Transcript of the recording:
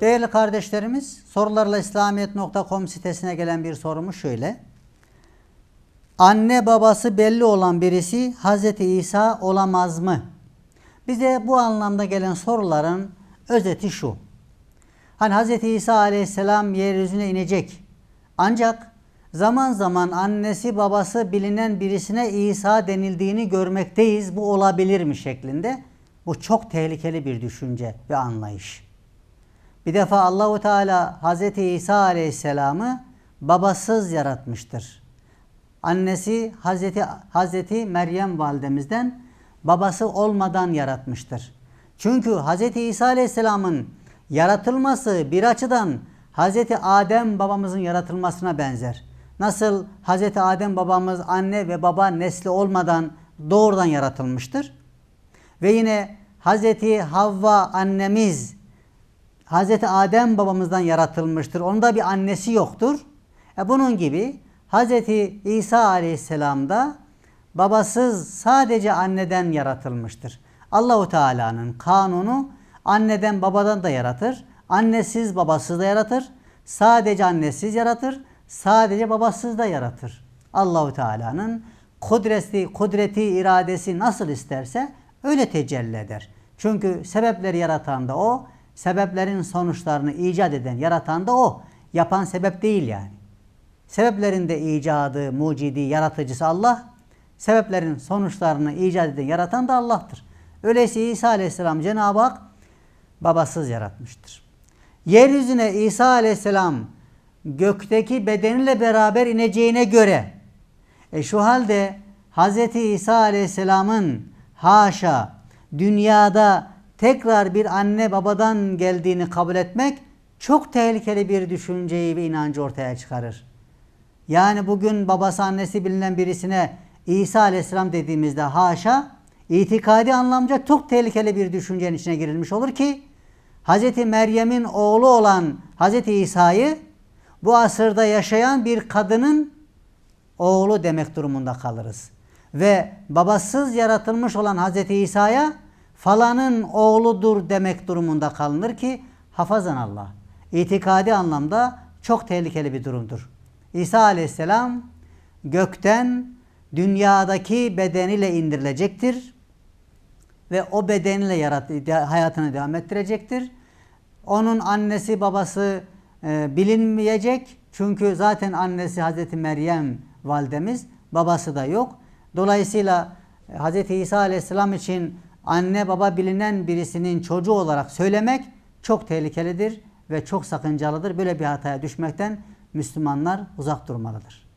Değerli kardeşlerimiz, sorularla İslamiyet.com sitesine gelen bir sorumuz şöyle. Anne babası belli olan birisi Hz. İsa olamaz mı? Bize bu anlamda gelen soruların özeti şu. Hani Hz. İsa aleyhisselam yeryüzüne inecek. Ancak zaman zaman annesi babası bilinen birisine İsa denildiğini görmekteyiz. Bu olabilir mi şeklinde. Bu çok tehlikeli bir düşünce ve anlayış. Bir defa Allahu Teala Hz. İsa aleyhisselamı babasız yaratmıştır. Annesi Hazreti Hazreti Meryem validemizden babası olmadan yaratmıştır. Çünkü Hz. İsa Aleyhisselam'ın yaratılması bir açıdan Hz. Adem babamızın yaratılmasına benzer. Nasıl Hz. Adem babamız anne ve baba nesli olmadan doğrudan yaratılmıştır. Ve yine Hz. Havva annemiz Hz. Adem babamızdan yaratılmıştır. Onun da bir annesi yoktur. E bunun gibi Hz. İsa Aleyhisselam da babasız sadece anneden yaratılmıştır. Allahu Teala'nın kanunu anneden babadan da yaratır. Annesiz babasız da yaratır. Sadece annesiz yaratır. Sadece babasız da yaratır. Allahu Teala'nın kudreti, kudreti, iradesi nasıl isterse öyle tecelli eder. Çünkü sebepleri yaratan da o, sebeplerin sonuçlarını icat eden, yaratan da o. Yapan sebep değil yani. Sebeplerin de icadı, mucidi, yaratıcısı Allah. Sebeplerin sonuçlarını icat eden, yaratan da Allah'tır. Öyleyse İsa Aleyhisselam Cenab-ı Hak babasız yaratmıştır. Yeryüzüne İsa Aleyhisselam gökteki bedeniyle beraber ineceğine göre e şu halde Hz. İsa Aleyhisselam'ın haşa dünyada tekrar bir anne babadan geldiğini kabul etmek çok tehlikeli bir düşünceyi ve inancı ortaya çıkarır. Yani bugün babası annesi bilinen birisine İsa Aleyhisselam dediğimizde haşa itikadi anlamda çok tehlikeli bir düşüncenin içine girilmiş olur ki Hz. Meryem'in oğlu olan Hz. İsa'yı bu asırda yaşayan bir kadının oğlu demek durumunda kalırız. Ve babasız yaratılmış olan Hz. İsa'ya falanın oğludur demek durumunda kalınır ki hafazan Allah. İtikadi anlamda çok tehlikeli bir durumdur. İsa aleyhisselam gökten dünyadaki bedeniyle indirilecektir. Ve o bedeniyle hayatını devam ettirecektir. Onun annesi babası e, bilinmeyecek. Çünkü zaten annesi Hazreti Meryem validemiz, babası da yok. Dolayısıyla e, Hz. İsa aleyhisselam için anne baba bilinen birisinin çocuğu olarak söylemek çok tehlikelidir ve çok sakıncalıdır. Böyle bir hataya düşmekten Müslümanlar uzak durmalıdır.